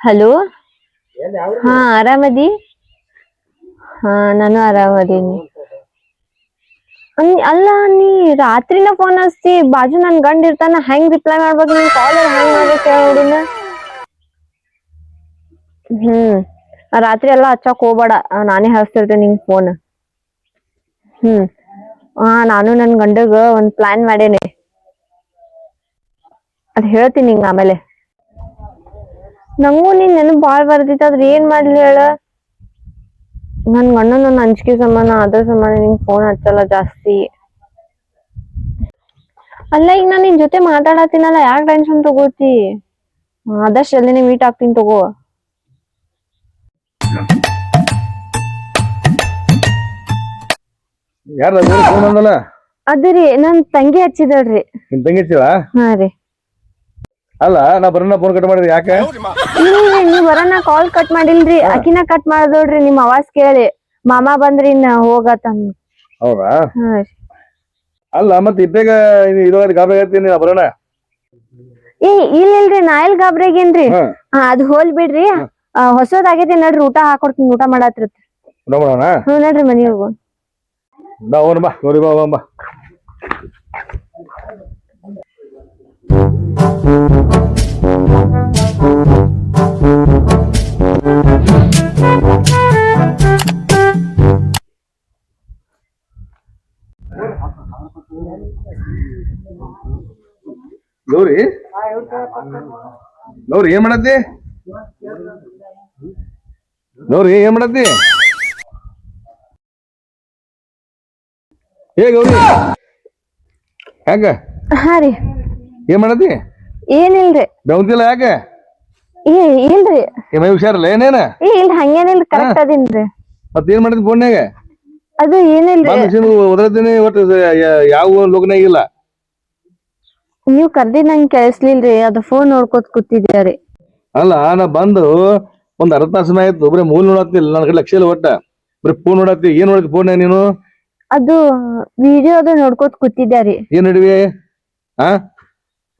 Hello? ಹಾ ಆರಾಮದಿ? ಹಾ ನಾನು ಆರಾಮದೀನಿ. ಅಲ್ಲ ನೀ ರಾತ್ರಿನ ಫೋನ್ ಹಚ್ತಿ ಬಾಜು ನನ್ ಗಂಡ ಇರ್ತಾನ ಹೆಂಗ್ ರಿಪ್ಲೈ ಮಾಡ್ಬೇಕು? ನಿನ್ ಕಾಲ್ ಹೆಂಗ್ ಮಾಡ್ಬೇಕು ನೋಡಿನ ಹ್ಮ್ ರಾತ್ರಿ ಎಲ್ಲ ಹಚ್ಚಕ್ ಹೋಗ್ಬೇಡ. ನಾನೇ ಹಚ್ತಿರ್ತೇನೆ ನಿಂಗ್ ಫೋನ್ ಹ್ಮ್ ಹಾ ನಾನು ನನ್ ಗಂಡಗ ಒಂದ್ ಪ್ಲಾನ್ ಮಾಡೇನಿ. ಅದ್ ಹೇಳ್ತೀನಿ ನಿಂಗ್ ಆಮೇಲೆ. ನಂಗೂ ನಿನ್ ನೆನಪು ಬಾಳ್ ಬರ್ತಿತ್ತು ಅದ್ರ ಏನ್ ಮಾಡ್ಲಿ ಹೇಳ? ನನ್ ಗಂಡ ನನ್ನ ಅಂಜಿಕೆ ಸಮಾನ ಅದ್ರ ಸಂಬಂಧ ನಿಂಗ್ ಫೋನ್ ಹಚ್ಚಲ್ಲ ಜಾಸ್ತಿ. ಅಲ್ಲ ಈಗ ನಾನ್ ನಿನ್ ಜೊತೆ ಮಾತಾಡತ್ತೀನಲ್ಲ ಯಾಕ್ ಟೆನ್ಷನ್ ತಗೋತಿ? ಆದಷ್ಟು ಜಲ್ದಿನೇ ಮೀಟ್ ಆಗ್ತೀನಿ ತಗೋ. ಯಾರ ಫೋನ್ ಅದ್ರಿ ನನ್ ತಂಗಿ ಹಚ್ಚಿದಳ್ರಿ. ನಿಮ್ ತಂಗಿ ಹಚ್ಚಿಲ್ಲ ಹಾ ರೀ. ಅಲ್ಲ ನಾ ಬರೋಣ ಫೋನ್ ಕಟ್ ಮಾಡಿದ್ರಿ ಯಾಕೆ? ಇಲ್ರಿ ನೀವ್ ಬರೋಣ ಕಾಲ್ ಕಟ್ ಮಾಡಿಲ್ರಿ. ಅಕಿನ ಕಟ್ ಮಾಡ್ದೋಡ್ರಿ ನಿಮ್ ಅವಾಜ್ ಕೇಳಿ. ಮಾಮ ಬಂದ್ರಿ ಇನ್ನ ಹೋಗತ್ತಂದ್ ಹೌದಾ? ಅಲ್ಲ ಮತ್ತೆ ಇದ್ದಾಗ ಇರೋದ್ ಗಾಬರಿ ಆಗ್ತೀನಿ ಬರೋಣ? ಏ ಇಲ್ಲ ಇಲ್ರಿ ನಾ ಎಲ್ ಗಾಬ್ರಾಗೇನ್ರಿ ಹಾ. ಹಾ ಅದ್ ಹೋಲ್ ಬಿಡ್ರಿ. ಹೊಸದಾಗೈತಿ ನಡ್ರಿ ಊಟ ಹಾಕೊಡ್ತೀನಿ ಊಟ ಮಾಡಾತ್ರಿ. ಊಟ ಮಾಡೋಣ? ಹ್ಞೂ ನಡ್ರಿ ಮನಿ ಹೋಗೋಣ. ಬಾ ಹೋಗೋಣ ಬಾ ನೋಡಿ ಬಾ ಹೋಗೋಣ ಬಾ. ಗೌರಿ ಏನ್ ಮಾಡತ್ತಿ? ನೋಡ್ರಿ ಏನ್ ಮಾಡತ್ತಿ? ಏ ಗೌರಿ. ಹೆಂಗ ಹಾರಿ ರೀ. ಏನ್ ಮಾಡತ್ತಿ? ಏನಿಲ್ರಿ. ಬೆವಂತಿಲ್ಲ ಯಾಕೆ? ಏ ಇಲ್ರಿ. ಏ ಮೈ ಹುಷಾರಲ್ಲ ಏನೇನ? ಏ ಇಲ್ರಿ ಹಂಗೇನಿಲ್ರಿ ಕರೆಕ್ಟ್ ಅದಿನ್ರಿ ಮತ್ ಏನ್ ಮಾಡಿದ್ ಫೋನ್ಯಾಗ ಅದು ಏನಿಲ್ರಿ. ಒದರತೀನಿ ಒಟ್ಟು ಯಾವ ಲೋಕನಾಗ ಇಲ್ಲ. ನೀವ್ ಕರ್ದಿ ನಂಗ್ ಕೇಳಿಸ್ಲಿಲ್ರಿ ಅದು ಫೋನ್ ನೋಡ್ಕೋತ ಕೂತಿದ್ದೀರಿ ರೀ? ಅಲ್ಲ ನಾ ಬಂದು ಒಂದ್ ಅರ್ಧ ತಾಸನ ಆಯ್ತು ಬರೀ ಮೂಲ್ ನೋಡತ್ತಿಲ್ಲ ನನ್ನ ಕಡೆ ಲಕ್ಷ ಇಲ್ಲ ಒಟ್ಟ. ಬರೀ ಫೋನ್ ನೋಡತ್ತಿ ಏನ್ ನೋಡಿದ್ ಫೋನ್ ನೀನು? ಅದು ವಿಡಿಯೋ ಅದು ನೋಡ್ಕೋತ ಕೂತಿದ್ದಾರಿ ರೀ? ಏನ್ ನಡುವೆ? ಆ?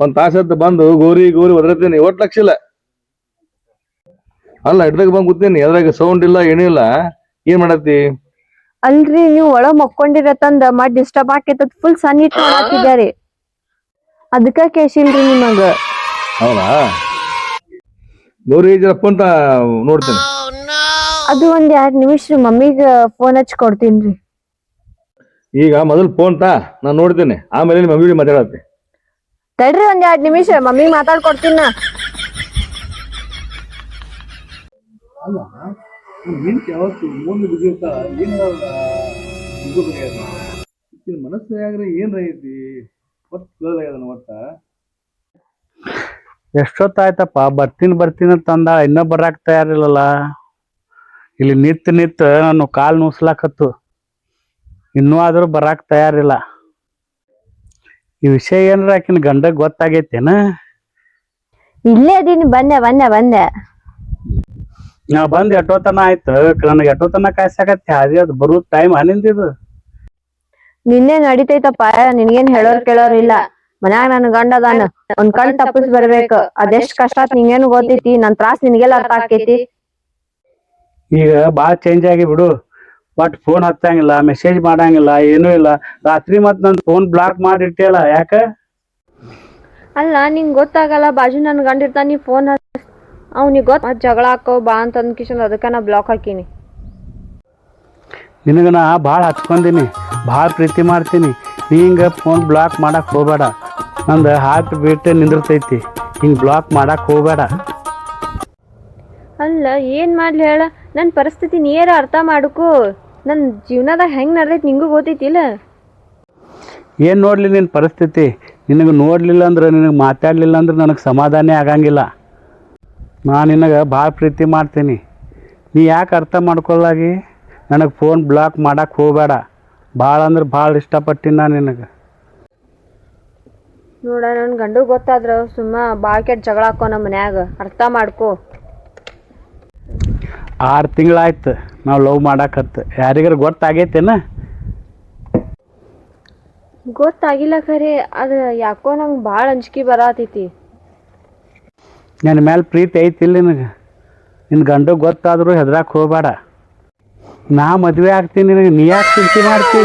ಒಂದ್ ತಾಸ ಆಯ್ತು ಬಂದು ಗೋರಿ ಗೋರಿ ಒದರತೀನಿ ಒಟ್ ಲಕ್ಷ ಇಲ್ಲ ಅಲ್ಲ ಹಿಡ್ದಾಗ ಬಂದ್ ಕೂತೀನಿ ಅದ್ರಾಗ ಸೌಂಡ್ ಇಲ್ಲ ಏನಿಲ್ಲ ಏನ್ ಮಾಡತ್ತಿ? ಅಲ್ರಿ ನೀವ್ ಒಳಗ್ ಮಕ್ಕೊಂಡಿರತ್ತಂದ ಮತ್ ಡಿಸ್ಟರ್ಬ್ ಆಕೇತತ್ ಫುಲ್ ಸಣ್ಣ ಇಟ್ಟು ಅದಕ್ಕ ಕೇಸಿಲ್ರಿ ನಿಮಗ. ಹೌದಾ? ನೂರು ಜರ ಫೋನ್ ನೋಡ್ತೀನಿ. ಅದು ಒಂದ್ ಎರಡ್ ನಿಮಿಷ ಮಮ್ಮಿಗೆ ಮಮ್ಮಿಗ ಫೋನ್ ಹಚ್ಚಿ ಕೊಡ್ತೀನ್ರಿ. ಈಗ ಮೊದಲು ಫೋನ್ ತಾ ನಾನು ನೋಡ್ತೀನಿ. ಆಮೇಲೆ ನಿಮ್ಮ ಮಮ್ಮಿ ಮಾತಾಡತ್ತೆ. ತಡ್ರಿ ಒಂದ್ ಎರಡ್ ನಿಮಿಷ ಮಮ್ಮಿ ಮಾತಾಡ್ಕೊಡ್ತೀನ ನಾ. ಮನಸ್ಸಾಗ್ರೆ ಏನ್ ಐತಿ? ಒಟ್ಟು ಒಟ್ಟ. ಎಷ್ಟೊತ್ತಾಯ್ತಪ್ಪ? ಬರ್ತೀನಿ ಬರ್ತೀನಿ ಅಂತಂದ ಇನ್ನೂ ಬರಾಕ್ ತಯಾರಿಲ್ಲಲ್ಲ. ಇಲ್ಲಿ ನಿತ್ ನಿತ್ ನಾನು ಕಾಲು ನುಸ್ಲಾಕತ್ತು. ಇನ್ನೂ ಆದರೂ ಬರಾಕ್ ತಯಾರಿಲ್ಲ. ಈ ವಿಷಯ ಏನ್ರ ಆಕಿನ ಗಂಡಗ್ ಗೊತ್ತಾಗೈತೇನ? ಇಲ್ಲೇ ಅದೀನಿ ಬಂದೆ ಬಂದೆ ಬಂದೆ ನಾ ಬಂದ್ ಎಟ್ಟೋತನ ಆಯ್ತು. ನನಗೆ ಎಟ್ಟೋತನ ಕಾಯ್ಸಾಕತ್ತೆ. ಅದೇ ಅದು ಬರೋ ಟೈಮ್ ಅನಿಂದಿದು. ನಿನ್ನೆ ನಡಿತೈತಪ್ಪ ನಿನ್ಗೇನ್ ಹೇಳೋರ್ ಕೇಳೋರ್ ಇಲ್ಲ. ಮನ್ಯಾಗ ನನ್ ಗಂಡ ಅದಾನ ಒಂದ್ ಕಣ್ ತಪ್ಪಿಸ್ ಬರ್ಬೇಕ. ಅದೆಷ್ಟ್ ಕಷ್ಟ ಆತ್ ನಿಂಗೇನು ಗೊತ್ತೈತಿ ನನ್ ತ್ರಾಸ್ ನಿನ್ಗೆಲ್ಲ ಅರ್ಥ ಆಕೈತಿ ಈಗ ಬಾಳ ಚೇಂಜ್ ಆಗಿ ಬಿಡು. ಬಟ್ ಫೋನ್ ಹತ್ತಂಗಿಲ್ಲ ಮೆಸೇಜ್ ಮಾಡಂಗಿಲ್ಲ ಏನೂ ಇಲ್ಲ. ರಾತ್ರಿ ಮತ್ ನನ್ ಫೋನ್ ಬ್ಲಾಕ್ ಮಾಡಿಟ್ಟಿಯಲ್ಲ ಯಾಕ? ಅಲ್ಲ ನಿಂಗ್ ಗೊತ್ತಾಗಲ್ಲ ಬಾಜು ನನ್ ಗಂಡ ಇರ್ತಾನ ನೀ ಫೋನ್ ಅವ್ನಿಗೆ ಗೊತ್ತ ಜಗಳ ಹಾಕೋ ಬಾ ಅಂತ ಅಂದ್ಕಿಶನ್ ಅದಕ್ಕ ನಾ ಬ್ಲಾಕ್ ಹಾಕಿನಿ. ನಿನಗ ನಾ ಭಾಳ ಹಚ್ಕೊಂಡೀನಿ ಭಾಳ ಪ್ರೀತಿ ಮಾಡ್ತೀನಿ. ಹಿಂಗೆ ಹಿಂಗ ಫೋನ್ ಬ್ಲಾಕ್ ಮಾಡಕ್ಕೆ ಹೋಗ್ಬೇಡ. ನಂದು ಹಾರ್ಟ್ ಬೀಟ್ ನಿಂದಿರ್ತೈತಿ. ಹಿಂಗೆ ಬ್ಲಾಕ್ ಮಾಡಕ್ಕೆ ಹೋಗ್ಬೇಡ. ಅಲ್ಲ ಏನು ಮಾಡಲಿ ಹೇಳ? ನನ್ನ ಪರಿಸ್ಥಿತಿ ನೀರ ಅರ್ಥ ಮಾಡಕು. ನನ್ನ ಜೀವನದಾಗ ಹೆಂಗೆ ನಡ್ದೈತಿ ನಿಂಗೂ ಗೊತ್ತೈತಿಲ್ಲ ಏನು ನೋಡಲಿ ನಿನ್ನ ಪರಿಸ್ಥಿತಿ? ನಿನಗೆ ನೋಡಲಿಲ್ಲ ಅಂದ್ರೆ ನಿನಗೆ ಮಾತಾಡಲಿಲ್ಲ ಅಂದ್ರೆ ನನಗೆ ಸಮಾಧಾನ ಆಗಂಗಿಲ್ಲ. ನಾನು ನಿನಗೆ ಭಾಳ ಪ್ರೀತಿ ಮಾಡ್ತೀನಿ. ನೀ ಯಾಕೆ ಅರ್ಥ ಮಾಡ್ಕೊಳ್ಳಾಗಿ ನನಗೆ ಫೋನ್ ಬ್ಲಾಕ್ ಮಾಡಕ್ಕೆ ಹೋಗಬೇಡ. ಭಾಳ ಅಂದ್ರೆ ಭಾಳ ಇಷ್ಟಪಟ್ಟಿನ ನಾನು ನಿನಗೆ. ನೋಡ ನನ್ನ ಗಂಡು ಗೊತ್ತಾದ್ರ ಸುಮ್ಮ ಭಾಳ ಕೆಟ್ಟ ಜಗಳ ಹಾಕೋ ನಮ್ಮ ಮನ್ಯಾಗ. ಅರ್ಥ ಮಾಡ್ಕೋ. ಆರು ತಿಂಗಳಾಯ್ತು ನಾವು ಲವ್ ಮಾಡಾಕತ್ತು ಯಾರಿಗಾರ ಗೊತ್ತಾಗೈತೇನ? ಗೊತ್ತಾಗಿಲ್ಲ ಖರೆ ಅದ ಯಾಕೋ ನಂಗೆ ಭಾಳ ಅಂಜಿಕೆ ಬರತೈತಿ. ನನ್ನ ಮೇಲೆ ಪ್ರೀತಿ ಐತಿಲ್ಲ ನಿನಗೆ? ನಿನ್ನ ಗಂಡು ಗೊತ್ತಾದರೂ ಹೆದ್ರಾಕ್ ಹೋಗ್ಬೇಡ. ನಾ ಮದುವೆ ಆಗ್ತೀನಿ ನಿನಗೆ ನೀ ಯಾಕೆ ಚಿಂತೆ ಮಾಡ್ತಿ?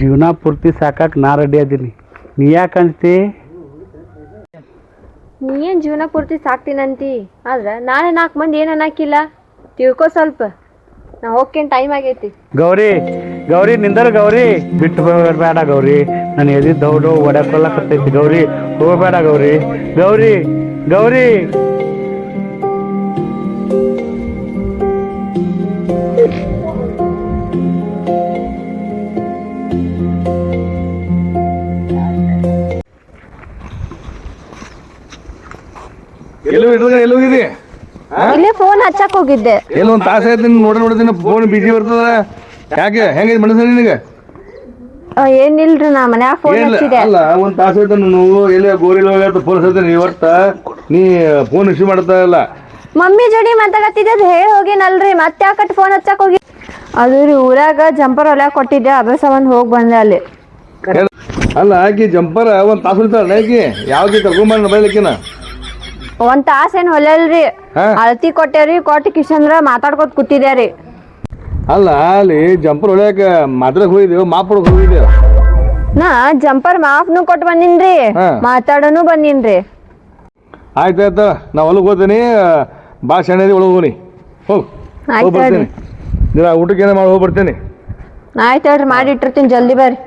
ಜೀವನ ಪೂರ್ತಿ ಸಾಕಾಕ್ ನಾ ರೆಡಿ ಅದೀನಿ. ನೀ ಯಾಕೆ ಅನ್ಸ್ತಿ ನೀ ಏನ್ ಜೀವನ ಪೂರ್ತಿ ಸಾಕ್ತೀನಂತಿ? ಆದ್ರೆ ನಾಳೆ ನಾಲ್ಕು ಮಂದಿ ಏನ್ ಅನ್ನಾಕಿಲ್ಲ? ತಿಳ್ಕೊ ಸ್ವಲ್ಪ. ನಾ ಹೋಗ್ಕೇನ್ ಟೈಮ್ ಆಗೈತಿ. ಗೌರಿ ಗೌರಿ ನಿಂದರ ಗೌರಿ. ಬಿಟ್ಟು ಬೇಡ ಗೌರಿ. ನಾನು ಎದಿ ದೌಡು ಒಡಕೊಲ್ಲಕತ್ತೈತಿ ಗೌರಿ. ಹೋಗಬೇಡ ಗೌರಿ. ಗೌರಿ ಗೌರಿ. ಎಲ್ಲೂ ಹೋಗಿದಿ ಇಲ್ಲೇ ಫೋನ್ ಹಚ್ಚಕ್ ಹೋಗಿದ್ದೆ. ಎಲ್ಲ ಒಂದ್ ತಾಸ ಆಯ್ತು ನೋಡ ನೋಡಿದಿನ ಫೋನ್ ಬಿಜಿ ಬರ್ತದ? ಯಾಕೆ? ಹೆಂಗೈತಿ ಮನಸ್ಸು ನಿನಗೆ? ಆ, ಏನಿಲ್ರಿ ನಾ ಮನ್ಯಾಗ ಫೋನ್ ಏನಿಲ್ಲ ಹಚ್ಚಿದೆ. ಅಲ್ಲ ಒಂದ್ ತಾಸ ಆಯ್ತು ನೀವು ಎಲ್ಲಿ ಗೋರಿಲ್ ಹೋಗ್ಯಾತ ಫೋನ್ ಹಚ್ಚಿ ನೀ ನೀ ಫೋನ್ ಇಶ್ಯೂ ಮಾಡ್ತಾ ಇಲ್ಲ. ಮಮ್ಮಿ ಜೋಡಿ ಮಾತಾಡತ್ತಿದ್ದೆ ಹೇಳಿ ಹೋಗಿನಲ್ರಿ ಮತ್ತೆ ಯಾಕಟ್ ಫೋನ್ ಹಚ್ಚಕ್ ಹೋಗಿ? ಅದು ರೀ ಊರಾಗ ಜಂಪರ್ ಹೊಲ ಕೊಟ್ಟಿದ್ದೆ ಅದ್ರ ಸಂಬಂಧ ಹೋಗಿ ಬಂದೆ ಅಲ್ಲಿ. ಅಲ್ಲ ಆಕಿ ಜಂಪರ್ ಒಂದ್ ತಾಸು ಉಳಿತಾಳ ಆಕಿ? ಯಾವ್ದು ಕರ್ಕೊಂಬಂದ್ ಬೈಲಿಕ್ಕಿನ? ಒಂದ್ ತಾಸ ಏನ್ ಹೊಲಲ್ರಿ ಹಾ. ಅಳತಿ ಕೊಟ್ಟೇರಿ ಕೊಟ್ಟು ಕಿಶಂದ್ರ ಮಾತಾಡ್ಕೊತ ಕೂತಿದ್ಯಾರಿ. ಅಲ್ಲ ಅಲ್ಲಿ ಜಂಪರ್ ಹೊಳ್ಯಾಕ ಮಾತ್ರಕ್ ಹೋಗಿದ್ದೇವೆ ಮಾಪಡಕ್ ಹೋಗಿದ್ದೇವೆ ನಾ ಜಂಪರ್ ಮಾಫ್ನು ಕೊಟ್ಟು ಬಂದಿನ್ರಿ ಹಾ. ಮಾತಾಡೋನು ಬಂದಿನ್ರಿ. ಆಯ್ತಾಯ್ತು ನಾ ಹೊಲಕ್ಕೆ ಹೋಗ್ತೀನಿ ಬಾ ಸಣ್ಣದಿ ಒಳಗೆ ಹೋಗಿ ಹೋಗ್ ಆಯ್ತ್ ಹೋಗಿ ಬರ್ತೀನಿ. ಜರ ಊಟಕ್ಕೆ ಏನೋ ಮಾಡಿ ಹೋಗಿ ಬರ್ತೀನಿ. ಆಯ್ತು ಹೇಳ್ರಿ ಮಾಡಿ ಇಟ್ಟಿರ್ತೀನಿ ಜಲ್ದಿ ಬರ್ರಿ.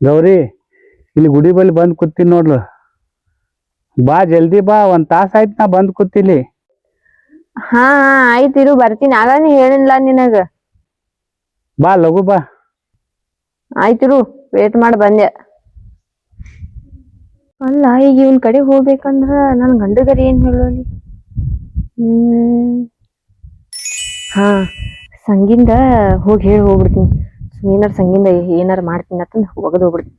ಗೌರಿ ಇಲ್ಲಿ ಗುಡಿ ಬಳಿ ಬಂದು ಕೂತೀನಿ ನೋಡ್ಲು. ಬಾ ಜಲ್ದಿ ಬಾ ಒಂದ್ ತಾಸ ಆಯ್ತು ನಾ ಬಂದ್ ಕೂತಿಲಿ ಹಾ ಹಾ ಆಯ್ತು ಇರು ಬರ್ತೀನಿ. ನೀ ಹೇಳಿಲ್ಲ ನಿನಗ. ಬಾ ಲಘು ಬಾ. ಆಯ್ತಿರು ವೇಟ್ ಮಾಡಿ ಬಂದೆ. ಅಲ್ಲ ಈಗ ಇವನ್ ಕಡೆ ಹೋಗ್ಬೇಕಂದ್ರ ನನ್ ಗಂಡಗರಿ ಏನ್ ಹೇಳೋಲಿ? ಹ್ಮ್. ಹಾ ಸಂಗಿಂದ ಹೋಗಿ ಹೇಳಿ ಹೋಗ್ಬಿಡ್ತೀನಿ. ಏನಾರ ಸಂಗಿಂದ ಏನಾರ ಮಾಡ್ತೀನಿ ಅಂತ ಒಗದು ಹೋಗ್ಬಿಡ್ತು.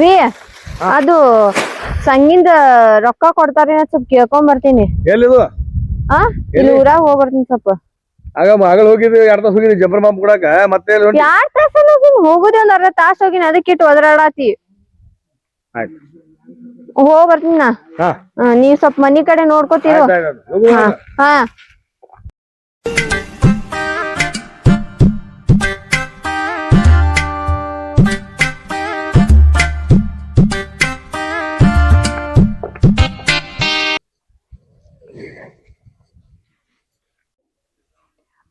ರೀ ಅದು ಸಂಗಿಂದ ರೊಕ್ಕ ಕೊಡ್ತಾರ ಸ್ವಲ್ಪ ಕೇಳ್ಕೊಂಡ್ ಬರ್ತೀನಿ. ಎಲ್ಲಿದು? ಆ ಇಲ್ಲಿ ಊರಾಗ ಹೋಗ್ಬರ್ತೀನಿ ಸ್ವಲ್ಪ. ಆಗ ಆಗಲ್ ಹೋಗಿದ್ವಿ ಎರಡು ತಾಸು ಹೋಗಿದ್ವಿ ಕೊಡಾಕ ಮತ್ತೆ ಹೋಗಿನ್ ಹೋಗುದೇ ಒಂದ್ ಅರ್ಧ ತಾಸ ಹೋಗಿನಿ ಅದಕ್ಕೆ ಇಟ್ಟು ಒದರಾಡಾತಿ. ಆಯ್ತು. ಹೋಗ್ ಬರ್ತೀನಿ ನಾ. ಹಾ. ನೀವ್ ಸ್ವಲ್ಪ ಮನಿ ಕಡೆ ನೋಡ್ಕೋತೀರ. ಹಾ.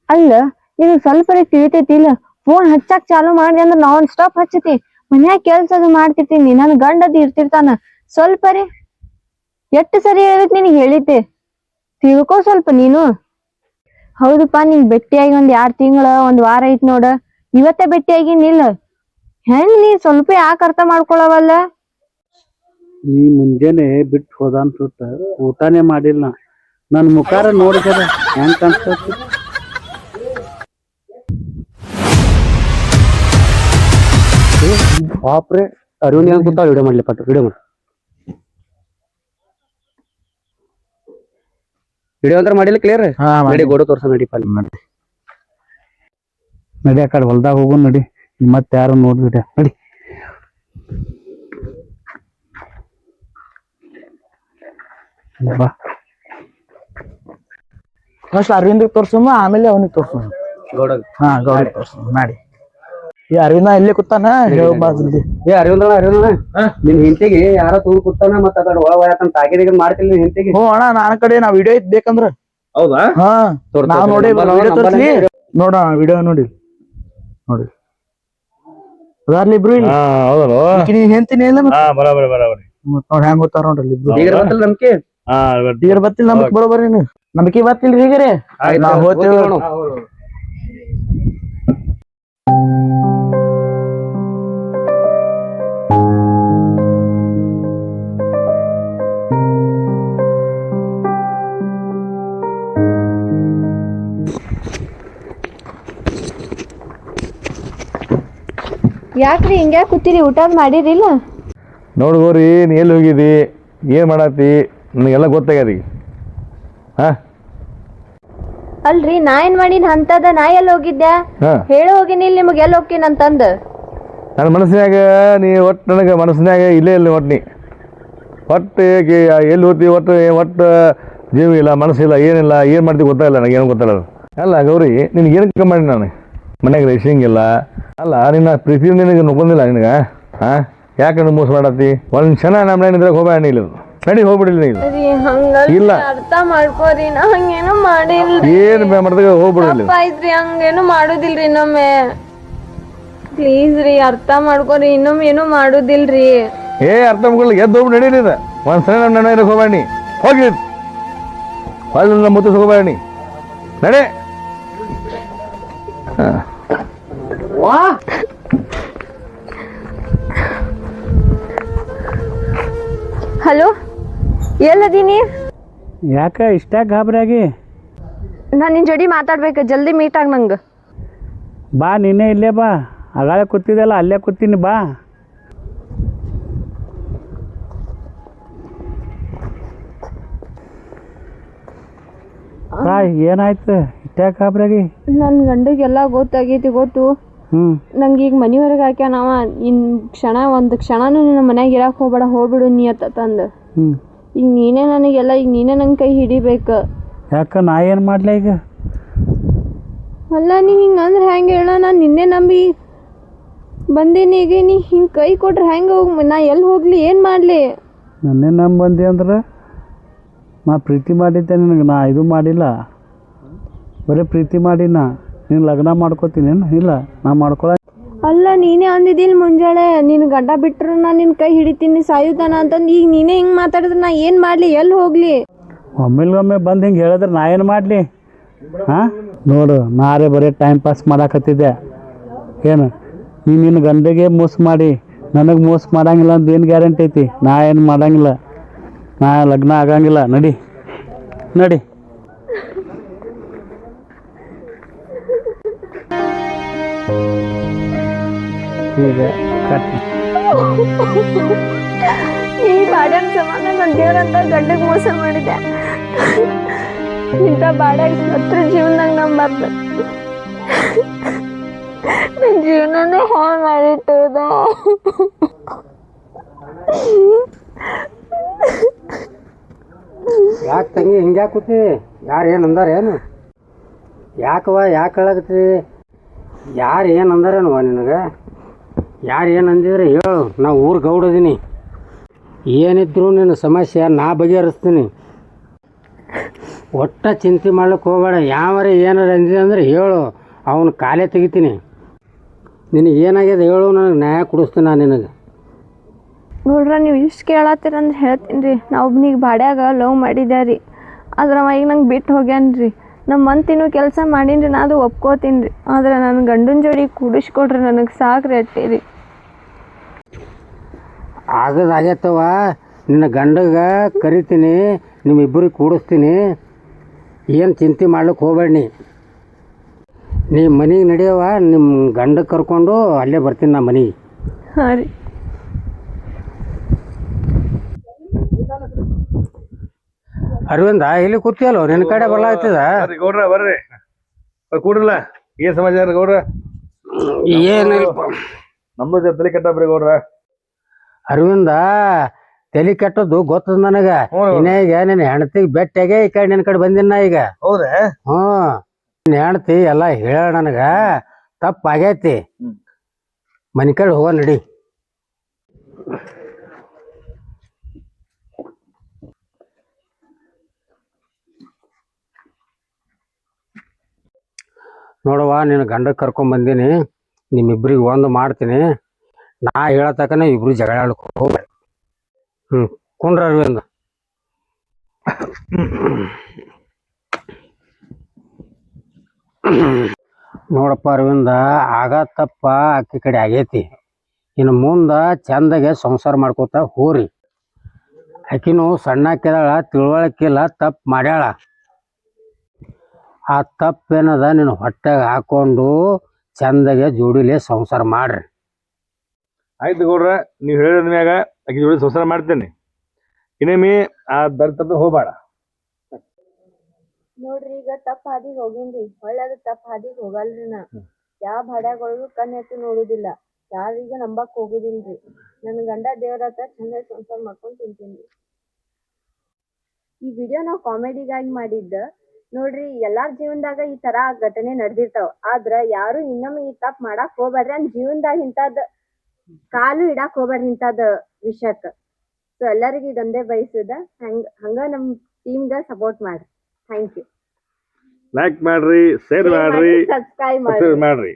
ಅಲ್ಲ, ನೀನು ಸ್ವಲ್ಪ ತಿಳಿತೈತಿ, ಇಲ್ಲ ಫೋನ್ ಹಚ್ಚಾಕ್ ಚಾಲು ಮಾಡ್ದೆ ಅಂದ್ರೆ ನಾನ್ ಸ್ಟಾಪ್ ಹಚ್ಚತಿ. ಮನ್ಯಾಗ ಕೆಲ್ಸ ಅದು ಮಾಡ್ತಿರ್ತೀನಿ, ನನ್ ಗಂಡ ಅದು ಇರ್ತಿರ್ತಾನ. ಸ್ವಲ್ಪ ರೀ. ಎಷ್ಟು ಸರಿ ಹೇಳ್ಬೇಕು ನಿನಗ್ ಹೇಳಿದ್ದೆ? ತಿಳ್ಕೋ ಸ್ವಲ್ಪ ನೀನು. ಹೌದಪ್ಪ, ನಿನ್ ಭೇಟಿಯಾಗಿ ಒಂದ್ ಎರಡ್ ತಿಂಗಳ, ಒಂದ್ ವಾರ ಐತ್ ನೋಡ. ಇವತ್ತೇ ಭೇಟಿಯಾಗಿನಿಲ್ಲ ಹೆಂಗ್ ನೀ ಸ್ವಲ್ಪ ಯಾಕೆ ಅರ್ಥ ಮಾಡ್ಕೊಳವಲ್ಲ? ನೀ ಮುಂಜಾನೆ ಬಿಟ್ಟು ಹೋದ ಅನ್ಸುತ್ತ ಊಟನೇ ಮಾಡಿಲ್ಲ ನನ್ನ ಮುಖಾರ ನೋಡಿದ್ರೆ ಹೆಂಗ್ ಕಾಣಿಸ್ತೈತಿ ಬಾಪ್ರೆ ಅರಿವಿನ ಹೆಂಗ್ ಕೂತಾವ ವಿಡಿಯೋ ಮಾಡ್ಲಿ ಪಟ್ಟು ವಿಡಿಯೋ ಮಾಡಿ ವಿಡಿಯೋ ಅಂತ ಮಾಡಿಲ್ಲ ಕ್ಲಿಯರ್ ನಡಿ ಗೋಡು ತೋರ್ಸ ನಡಿ ಪಲ್ಲಿ ನಡಿ ಆ ಕಡೆ ಹೊಲ್ದಾಗ ಹೋಗು ನಡಿ ಮತ್ತೆ ಯಾರು ನೋಡ್ಬಿಡ ನಡಿ ಬಾ ಫಸ್ಟ್ ಅರವಿಂದ್ ತೋರ್ಸಮ್ಮ ಆಮೇಲೆ ಅವನಿಗೆ ತೋರ್ಸಮ್ಮ ಗೌಡ ಹಾ ಗೌಡ ತೋರ್ಸಮ್ಮ ಮಾಡಿ ಈ ಅರವಿಂದ ಇಲ್ಲೇ ಕುತ್ತಾನ ಜಲ್ದಿ ಏ ಅರವಿಂದಣ ಅರಿವಿಂದಣ ನಿನ್ ಹಿಂತಿಗೆ ಯಾರ ತೂರ್ ಕುತ್ತಾನ ಮತ್ತ ಅಕಡೆ ಒಳ ಒಳಕಂತ ತಾಗಿದ ಮಾಡ್ತಿಲ್ಲ ನಿನ್ ಹಿಂತಿಗೆ ಹ್ಞೂ ಅಣ್ಣ ನಾನ್ ಕಡೆ ನಾ ವಿಡಿಯೋ ಇದ್ ಬೇಕಂದ್ರ. ಹೌದಾ? ಹಾ ನಾವ್ ತೋರ್ ನೋಡಿ ನಂಬರ್ ವಿಡಿಯೋ ತೋರ್ಸ್ಲಿ ನೋಡ ವಿಡಿಯೋ ನೋಡಿ. ನೋಡಿ. ಅದಾರ್ಲಿ ಇಬ್ರು ಇಲ್ಲಿ? ಹಾ ಹೌದಲ್ಲ ಈಕಿ ನೀನ್ ಹೆಂಡ್ತಿನೇ ಇಲ್ಲ ಹಾ ಬರಾಬರಿ ಬರಾಬರಿ ಮತ್ ನೋಡ್ ಹೆಂಗ್ ಗೊತ್ತಾರ ನೋಡ್ರಿ ಇಬ್ರು. ಈಗ ಬರ್ತಲ್ಲ ನಂಬಿಕೆ ಹಾ ಈಗ ಬತ್ತಿಲ್ಲ ನಮಗ್ ಬರೋಬರಿ ನೀವು ನಮಗ್ ಬತ್ತಿಲ್ರಿ ಹೀಗರೆ? ನಾ ಹೋಗ್ತೇವೆ. ಯಾಕ್ರಿ ಹಿಂಗ್ಯಾಕ್ ಕೂತೀರಿ? ಊಟ ಮಾಡಿರಿಲ್ಲ? ನೋಡು ಗೌರಿ ನೀ ಎಲ್ಲಿ ಹೋಗಿದ್ದಿ? ಏನು ಮಾಡತ್ತಿ? ನನಗೆಲ್ಲ ಗೊತ್ತಾಗ್ಯದ ಈಗ. ಹಾಂ? ಅಲ್ರಿ ನಾ ಏನ್ ಮಾಡಿನ? ಅಂತದ ನಾ ಎಲ್ಲಿ ಹೋಗಿದ್ದೆ ಹಾಂ. ಹೇಳಿ ಹೋಗಿನಿ ಇಲ್ಲಿ ನಿಮಗೆ ಎಲ್ಲಿ ಹೋಗ್ತೀನಿ ಅಂತಂದ. ನನ್ನ ಮನಸ್ಸಿನಾಗ ನೀ ಒಟ್ಟು ನನಗೆ ಮನಸ್ಸಿನಾಗ ಇಲ್ಲೇ ಇಲ್ಲ ಒಟ್ಟು ನೀ. ಒಟ್ಟು ಏಕೆ ಎಲ್ಲಿ ಹೋಗ್ತೀವಿ ಒಟ್ಟು ಒಟ್ಟು ಜೀವ ಇಲ್ಲ ಮನಸ್ಸಿಲ್ಲ ಏನಿಲ್ಲ ಏನು ಮಾಡ್ತೀವಿ ಗೊತ್ತಾಗಿಲ್ಲ ನನಗೆ ಏನು ಗೊತ್ತಾಗಲ್ಲ ಅಲ್ಲ ಗೌರಿ ನಿನಗೆ ಕಮ್ಮಿ ಮಾಡಿ ನಾನು? ಮನ್ಯಾಗ ರೇಷಿಂಗಿಲ್ಲ ಅಲ್ಲ ನಿನ್ನ ಪ್ರೀತಿ ನಿನಗೆ ನುಗ್ಗೊಂದಿಲ್ಲ ನಿನಗೆ? ಹಾಂ ಯಾಕೆ ನೀನು ಮೋಸ ಮಾಡತ್ತಿ? ಒಂದು ಕ್ಷಣ ನಮ್ಮ ಮನೆಯಿಂದ ನೀ ಇಲ್ಲ ನಡಿ ಹೋಗ್ಬಿಡಿಲ್ಲ ನೀನು. ರೀ ಹಂಗ ಇಲ್ಲ. ಅರ್ಥ ಮಾಡ್ಕೋರಿ ನಾ ಹಂಗೇನು ಮಾಡಿಲ್ರಿ. ಏನು ಮಾಡಿದಾಗ ಹೋಗ್ಬಿಡಿಲ್ಲ ಇದ್ರಿ ಹಂಗೇನು ಮಾಡುದಿಲ್ರಿ ಇನ್ನೊಮ್ಮೆ. ಪ್ಲೀಸ್ ರೀ ಅರ್ಥ ಮಾಡ್ಕೋರಿ ಇನ್ನೊಮ್ಮೆ ಏನು ಮಾಡುದಿಲ್ರಿ. ಏ ಅರ್ಥ ಮಾಡ್ಕೊಳ್ಳಿ ಎದ್ದು ಹೋಗ್ಬಿಟ್ಟು ನಡೀಲಿದ ಒಂದು ಸಲ ನಮ್ಮ ನನ್ನ ಹೋಗಬೇಡಿ ಹೋಗಿ. ಹೊಳ್ಳಿ ನಮ್ಮ ಮುತ್ತ ಹೋಗಬೇಡಿ ನಡೆ. ಹಲೋ? ಎಲ್ಲದೀನಿ ಯಾಕೆ ಇಷ್ಟ ಗಾಬರಾಗಿ ನಾನು ನಿನ್ನ ಜೋಡಿ ಮಾತಾಡ್ಬೇಕು ಜಲ್ದಿ ಮೀಟ್ ಆಗ ನಂಗೆ. ಬಾ ನಿನ್ನೆ ಇಲ್ಲೇ ಬಾ. ಅಗಾಳೆ ಕೂತಿದ್ದಲ್ಲ ಅಲ್ಲೇ ಕೂತೀನಿ ಬಾ. ಏನಾಯ್ತು? ಇಟ್ಯಾಕ ಗಾಬರಿಯಾಗಿ ನನ್ನ ಗಂಡಗೆಲ್ಲ ಗೊತ್ತಾಗೈತಿ ಗೊತ್ತು. ಹ್ಞೂ ನಂಗೆ ಈಗ ಮನೆ ಹೊರಗೆ ಹಾಕ್ಯಾನವ ಇನ್ ಕ್ಷಣ ಒಂದು ಕ್ಷಣನೂ ನಿನ್ನ ಮನ್ಯಾಗ ಇರಕ್ಕೆ ಹೋಗ್ಬೇಡ ಹೋಗ್ಬಿಡು ನೀ ಅತ್ತ ತಂದು. ಹ್ಞೂ ಈಗ ನೀನೇ ನನಗೆಲ್ಲ ಈಗ ನೀನೇ ನನ್ನ ಕೈ ಹಿಡಿಬೇಕು. ಯಾಕ ನಾ ಏನು ಮಾಡ್ಲ ಈಗ? ಅಲ್ಲ ನೀ ಹಿಂಗೆ ಅಂದ್ರೆ ಹೆಂಗೆ ಹೇಳ ನಾನು ನಿನ್ನೆ ನಂಬಿ ಬಂದೀನಿ ಈಗ. ನೀ ಹಿಂಗೆ ಕೈ ಕೊಟ್ರೆ ಹೆಂಗೆ ಹೋಗಿ ನಾ ಎಲ್ಲಿ ಹೋಗ್ಲಿ? ಏನು ಮಾಡಲಿ? ನನ್ನೇ ನಂಬಂದಿ ಅಂದ್ರೆ? ನಾ ಪ್ರೀತಿ ಮಾಡಿದ್ದೆ ನಿನಗೆ ನಾ ಇದು ಮಾಡಿಲ್ಲ. ಬರೀ ಪ್ರೀತಿ ಮಾಡಿನ ನೀನು ಲಗ್ನ ಮಾಡ್ಕೋತೀನಿ ಇಲ್ಲ ನಾ ಮಾಡ್ಕೊಳ ಅಲ್ಲ ನೀನೇ ಅಂದಿದ್ದಿಲ್ಲ ಮುಂಜಾಳೆ. ನಿನ್ನ ಗಡ್ಡ ಬಿಟ್ಟರು ನಾನು ನಿನ್ನ ಕೈ ಹಿಡಿತೀನಿ ಸಾಯುತ್ತಾನ ಅಂತಂದು. ಈಗ ನೀನೇ ಹಿಂಗೆ ಮಾತಾಡಿದ್ರೆ ನಾ ಏನು ಮಾಡಲಿ? ಎಲ್ಲಿ ಹೋಗಲಿ? ಒಮ್ಮೆಲ್ಗೊಮ್ಮೆ ಬಂದು ಹಿಂಗೆ ಹೇಳಿದ್ರೆ ನಾ ಏನು ಮಾಡಲಿ? ಹಾಂ? ನೋಡು ನಾರೇ ಬರೀ ಟೈಮ್ ಪಾಸ್ ಮಾಡಾಕತ್ತಿದ್ದೆ. ಏನು? ನೀನು ನಿನ್ನ ಗಂಡಗೆ ಮೋಸ ಮಾಡಿ ನನಗೆ ಮೋಸ ಮಾಡಂಗಿಲ್ಲ ಅಂತ ಏನು ಗ್ಯಾರಂಟಿ ಐತಿ? ನಾ ಏನು ಮಾಡಂಗಿಲ್ಲ. ನಾ ಲಗ್ನ ಆಗಂಗಿಲ್ಲ, ನಡಿ. ನಡಿ. ಈಗ ಈ ಬಾಡ್ಯಾನ ಸಮಾನ ನನ್ನ ದೇವ್ರಂತ ಗಂಡಗೆ ಮೋಸ ಮಾಡಿದೆ. ಇಂಥ ಬಾಡ್ಯಾಗ ಹತ್ರ ಜೀವನದಾಗ ನಂಬಾರ್ದು. ನನ್ನ ಜೀವನನೇ ಹಾಳು ಮಾಡಿಟ್ಟದ ಯಾಕೆ ತಂಗಿ ಹಿಂಗೆ ಕೂತಿ? ಯಾರು ಏನು ಅಂದಾರೇನು ಯಾಕವ ಯಾಕೆ ಹೇಳಕತ್ತಿ? ಯಾರು ಏನು ಅಂದಾರೇನವ ನಿನಗೆ? ಯಾರು ಏನು ಅಂದಿದ್ರೆ ಹೇಳು, ನಾ ಊರು ಗೌಡದೀನಿ. ಏನಿದ್ರು ನಿನ್ನ ಸಮಸ್ಯೆ ನಾ ಬಗೆಹರಿಸ್ತೀನಿ. ಒಟ್ಟ ಚಿಂತೆ ಮಾಡ್ಲಿಕ್ಕೆ ಹೋಗಬೇಡ. ಯಾವರೆ ಏನಾರು ಅಂದಿದೆ ಅಂದರೆ ಹೇಳು, ಅವನು ಕಾಲೇ ತೆಗಿತೀನಿ. ನಿನಗೆ ಏನಾಗಿದೆ ಹೇಳು, ನನಗೆ ನ್ಯಾಯ ಕೊಡಿಸ್ತೀನಿ ನಾನು ನಿನಗೆ. ನೋಡ್ರ ನೀವು ಇಷ್ಟು ಕೇಳತ್ತೀರಂದ್ರೆ ಹೇಳ್ತೀನಿ ರೀ ನಾ ಒಬ್ನಿಗೆ ಬಾಡ್ಯಾಗ ಲವ್ ಮಾಡಿದ್ದೆ ರೀ ಆದ್ರೆ ಅವ ಈಗ ನಂಗೆ ಬಿಟ್ಟು ಹೋಗ್ಯಾನ್ರಿ. ನಮ್ಮ ಮಂತಿನೂ ಕೆಲಸ ಮಾಡೀನಿ ರೀ ನಾ ಅದು ಒಪ್ಕೋತೀನಿ ರೀ ಆದ್ರೆ ನನ್ನ ಗಂಡನ ಜೋಡಿ ಕೂಡಿಸ್ಕೊಡ್ರಿ ನನಗೆ ಸಾಕು ಅಟ್ಟಿ ರೀ ಆಗದಾಗತ್ತವ ನಿನ್ನ ಗಂಡಗ ಕರಿತೀನಿ ನಿಮ್ಮಿಬ್ಬರಿಗೆ ಕೂಡಿಸ್ತೀನಿ. ಏನು ಚಿಂತೆ ಮಾಡ್ಲಿಕ್ಕೆ ಹೋಗಬೇಡಿ ನೀ. ನೀ ಮನೆಗೆ ನಡೆಯವ ನಿಮ್ಮ ಗಂಡಗೆ ಕರ್ಕೊಂಡು ಅಲ್ಲೇ ಬರ್ತೀನಿ ನಾ ಮನೆಗೆ. ಹಾಂ ರೀ ಅರವಿಂದ ಇಲ್ಲಿ ಕೂತಿಯಲ್ಲ? ನಿನ್ನ ಕಡೆ ಬರ್ಲಾಗ್ತದ? ಬರ್ರಿ ಗೌಡ್ರ ಬರ್ರಿ. ಬರ್ರಿ ಕೂಡ್ರಲ್ಲ ಏನ್ ಸಮಾಚಾರ ಗೌಡ್ರ? ಏನಿಲ್ಪ ನಮ್ದು ತಲೆ ತಲೆ ಕೆಟ್ಟಬ್ರಿ ಗೌಡ್ರ. ಅರವಿಂದ ತಲೆ ಕೆಟ್ಟದ್ದು ಗೊತ್ತದ ನನಗ. ಹ್ಞೂ. ಇನ್ನ ಈಗ ನಿನ್ನ ಹೆಂಡತಿಗೆ ಬೆಟ್ಟಾಗೆ ಈ ಕಡೆ ನಿನ್ನ ಕಡೆ ಬಂದಿನ ಈಗ. ಹೌದಾ? ಹ್ಞೂ ನಿನ್ನ ಹೆಂಡತಿ ಎಲ್ಲ ಹೇಳ ನನಗ. ತಪ್ಪಾಗೈತಿ. ಹ್ಮ್. ಮನೆ ಕಡೆ ಹೋಗ ನಡಿ. ನೋಡವ್ವ, ನಿನ್ನ ಗಂಡ ಕರ್ಕೊಂಬಂದೀನಿ ನಿಮ್ಮಿಬ್ರಿಗೆ ಒಂದು ಮಾಡ್ತೀನಿ. ನಾ ಹೇಳತಕ್ಕನ ಇಬ್ರು ಜಗಳ ಹೋಗ್ಬೇಡ ಹ್ಮ್, ಕುಂಡ್ರ ಅರವಿಂದ. ನೋಡಪ್ಪ ಅರವಿಂದ, ಆಗ ತಪ್ಪ, ಅಕ್ಕಿ ಕಡೆ ಆಗೈತಿ. ಇನ್ನು ಮುಂದೆ ಚಂದಗೆ ಸಂಸಾರ ಮಾಡ್ಕೋತ ಹೋರಿ. ಆಕಿನೂ ಸಣ್ಣ ಹಾಕಿದಾಳ ತಿಳುವಳಿಕಿಲ್ಲ ತಪ್ಪು ಮಾಡ್ಯಾಳ. ಆ ತಪ್ಪೇನದ ನೀನು ಹೊಟ್ಟೆಗೆ ಹಾಕೊಂಡು ಚಂದಗೆ ಜೋಡಿಲೆ ಸಂಸಾರ ಮಾಡ್ರಿ. ಆಯ್ತು ಗೌಡ್ರ ನೀವು ಹೇಳಿದ ಮ್ಯಾಗ ಅಕ್ಕಿ ಜೋಡಿ ಸಂಸಾರ ಮಾಡ್ತೇನೆ. ಇನ್ನೊಮ್ಮೆ ಆ ದರ್ತದ ಹೋಗ್ಬೇಡ. ನೋಡ್ರಿ ಈಗ ತಪ್ಪ ಹಾದಿಗ್ ಹೋಗಿನ್ರಿ. ಹೊಳ್ಳಿ ಅದ ತಪ್ಪ ಹಾದಿಗ್ ಹೋಗಲ್ರಿ ನಾ. ಯಾವ ಭಾಡ್ಯಾಗೊಳಗೂ ಕಣ್ ಎತ್ತು ನೋಡುದಿಲ್ಲ. ಯಾರೀಗ ನಂಬಕ್ ಹೋಗುದಿಲ್ರಿ. ನನ್ ಗಂಡ ದೇವ್ರ ಹತ್ರ ಚಂದ ಸಂಸಾರ ಮಾಡ್ಕೊಂಡ್ ತಿಂತೀನಿ. ಈ ವಿಡಿಯೋ ನಾವು ಕಾಮಿಡಿಗಾಗಿ ಮಾಡಿದ್ದ ನೋಡ್ರಿ ಎಲ್ಲಾರ್ ಜೀವನದಾಗ ಈ ತರ ಘಟನೆ ನಡೆದಿರ್ತಾವ. ಆದ್ರ ಯಾರು ಇನ್ನೊಮ್ಮೆ ಈ ತಪ್ಪ ಮಾಡಾಕ್ ಹೋಗ್ಬಾರ್ರಿ ಅಂದ್ ಜೀವನದಾಗ ಇಂತಾದ್ ಕಾಲು ಇಡಾಕ್ ಹೋಗ್ಬಾರ್ರಿ ಇಂತಾದ್ ವಿಷಯಕ್ಕ ಸೊ ಎಲ್ಲರಿಗೂ ಇದೊಂದೇ ಬಯಸುದ. ಹಂಗ ಹಂಗ ನಮ್ ಟೀಮ್ಗ ಸಪೋರ್ಟ್ ಮಾಡ್ರಿ. ಥ್ಯಾಂಕ್ ಯು ಲೈಕ್ ಮಾಡ್ರಿ ಶೇರ್ ಮಾಡ್ರಿ ಸಬ್ಸ್ಕ್ರೈಬ್ ಮಾಡಿ ಸಬ್ಸ್ಕ್ರೈಬ್ ಮಾಡ್ರಿ.